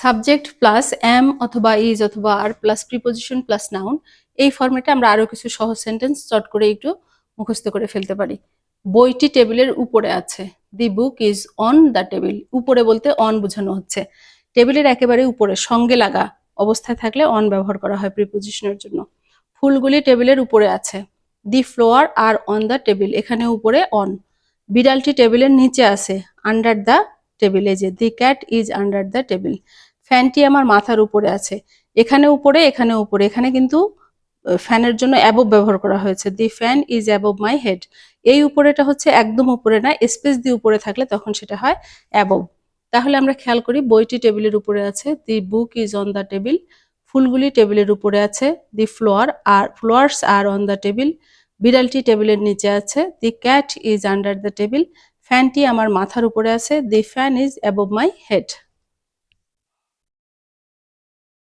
Subject plus am অথবা is অথবা are plus preposition plus noun, এই ফর্মেটে আমরা আরও কিছু সহজ সেন্টেন্স চট করে একটু মুখস্থ করে ফেলতে পারি। বইটি টেবিলের উপরে আছে। The book is on the table. উপরে বলতে অন বোঝানো হচ্ছে। টেবিলের একেবারে উপরে, সঙ্গে লাগা অবস্থায় থাকলে অন ব্যবহার করা হয় প্রিপোজিশনের জন্য। ফুলগুলি টেবিলের উপরে আছে। The flower are on the table, এখানে উপরে অন। বিড়ালটি টেবিলের নিচে আছে, আন্ডার দ্য টেবিল যে the cat is under the table. ফ্যানটি আমার মাথার উপরে আছে। এখানে উপরে এখানে উপরে। এখানে কিন্তু ফ্যানের জন্য অ্যাবভ ব্যবহার করা হয়েছে। The fan is above my head এই উপরেটা হচ্ছে একদম উপরে না, স্পেস দিয়ে উপরে থাকলে তখন সেটা হয় অ্যাবভ তাহলে আমরা খেয়াল করি, বইটি টেবিলের উপরে আছে, the book is on the table, ফুলগুলি টেবিলের উপরে আছে, the flower are, flowers are on the table, বিড়ালটি টেবিলের নিচে আছে, the cat is under the table ফ্যানটি আমার মাথার উপরে আছে। The fan is above my head